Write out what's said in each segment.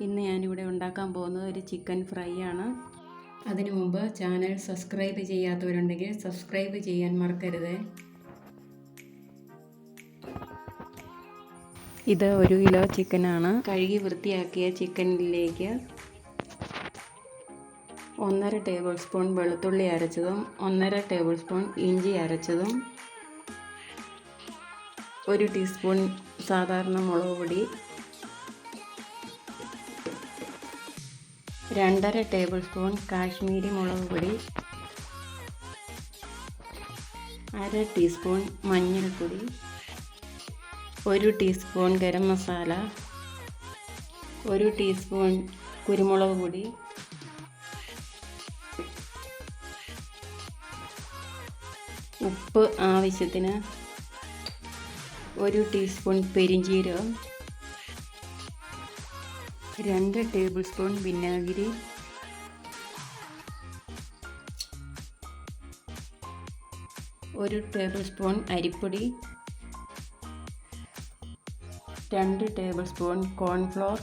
ഇന്ന് ഞാനിവിടെ ഉണ്ടാക്കാൻ പോകുന്നത് ഒരു ചിക്കൻ ഫ്രൈ ആണ് അതിനു മുമ്പ് ചാനൽ സബ്സ്ക്രൈബ് ചെയ്യാത്തവരുണ്ടെങ്കിൽ സബ്സ്ക്രൈബ് ചെയ്യാൻ മറക്കരുത്. ഇത് ഒരു കിലോ ചിക്കനാണ്. കഴുകി വൃത്തിയാക്കിയ ചിക്കനിലേക്ക് ഒന്നര ടേബിൾ സ്പൂൺ വെളുത്തുള്ളി അരച്ചതും ഒന്നര ടേബിൾ സ്പൂൺ ഇഞ്ചി അരച്ചതും ഒരു ടീസ്പൂൺ സാധാരണ മുളക് പൊടി രണ്ടര ടേബിൾ സ്പൂൺ കാശ്മീരി മുളക് പൊടി അര ടീസ്പൂൺ മഞ്ഞൾപ്പൊടി ഒരു ടീസ്പൂൺ ഗരം മസാല ഒരു ടീസ്പൂൺ കുരുമുളക് പൊടി ഉപ്പ് ആവശ്യത്തിന് ഒരു ടീസ്പൂൺ പെരിഞ്ജീരകം രണ്ട് ടേബിൾ സ്പൂൺ വിനാഗിരി. ഒരു ടേബിൾ സ്പൂൺ അരിപ്പൊടി. രണ്ട് ടേബിൾ സ്പൂൺ കോൺഫ്ലോർ.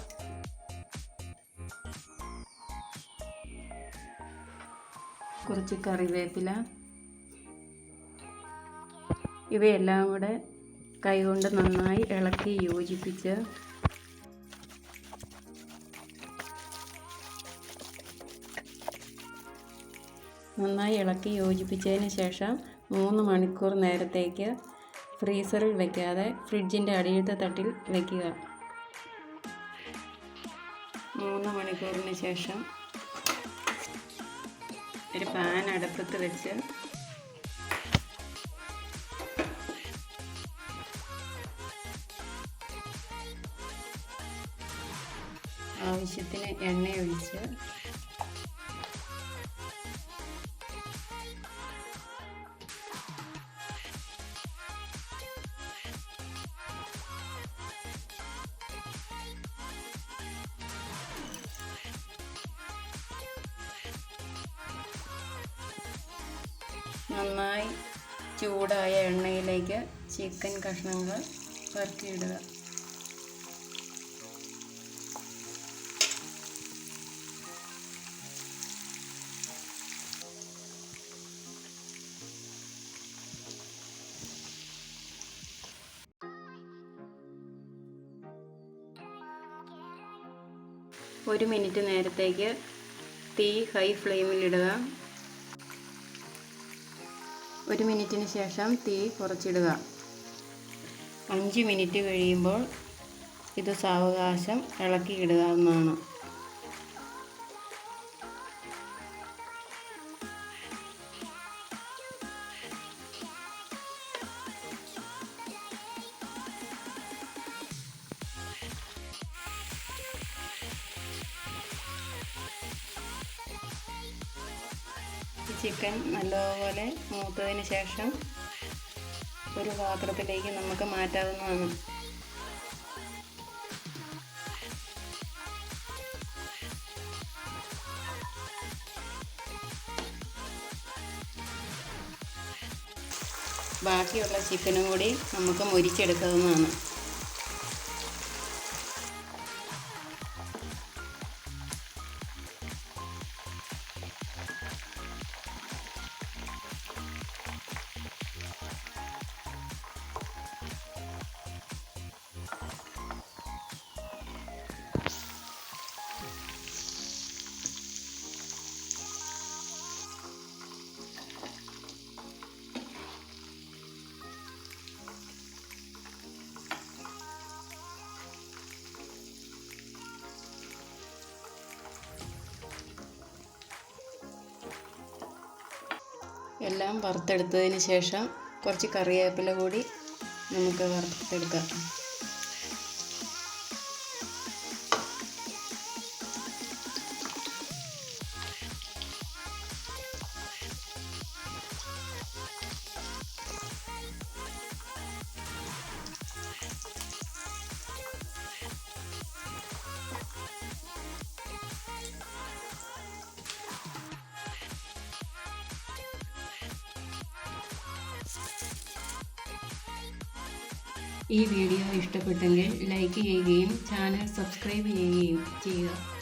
കുറച്ച് കറിവേപ്പില. ഇവയെല്ലാം കൂടെ കൈകൊണ്ട് നന്നായി ഇളക്കി യോജിപ്പിച്ച് നന്നായി ഇളക്കി യോജിപ്പിച്ചതിന് ശേഷം മൂന്ന് മണിക്കൂർ നേരത്തേക്ക് ഫ്രീസറിൽ വെക്കാതെ ഫ്രിഡ്ജിന്റെ അടിയിലത്തെ തട്ടിൽ വയ്ക്കുക മൂന്ന് മണിക്കൂറിന് ശേഷം ഒരു പാൻ അടുപ്പത്ത് വെച്ച് ആവശ്യത്തിന് എണ്ണ നന്നായി ചൂടായ എണ്ണയിലേക്ക് ചിക്കൻ കഷ്ണങ്ങൾ പെറുക്കിയിടുക ഒരു മിനിറ്റ് നേരത്തേക്ക് തീ ഹൈ ഫ്ലെയിമിലിടുക ഒരു മിനിറ്റിന് ശേഷം തീ കുറച്ചിടുക. അഞ്ച് മിനിറ്റ് കഴിയുമ്പോൾ ഇത് സാവകാശം ഇളക്കി ചിക്കൻ നല്ലപോലെ മൂത്തതിന് ശേഷം ഒരു പാത്രത്തിലേക്ക് നമുക്ക് മാറ്റാവുന്നതാണ്. ബാക്കിയുള്ള ചിക്കനും കൂടി നമുക്ക് മുരിച്ചെടുക്കാവുന്നതാണ്. എല്ലാം വറുത്തെടുത്തതിന് ശേഷം കുറച്ച് കറിവേപ്പില കൂടി നമുക്ക് വറുത്തെടുക്കാം. ഈ വീഡിയോ ഇഷ്ടപ്പെട്ടെങ്കിൽ ലൈക്ക് ചെയ്യുകയും ചാനൽ സബ്സ്ക്രൈബ് ചെയ്യുകയും ചെയ്യുക.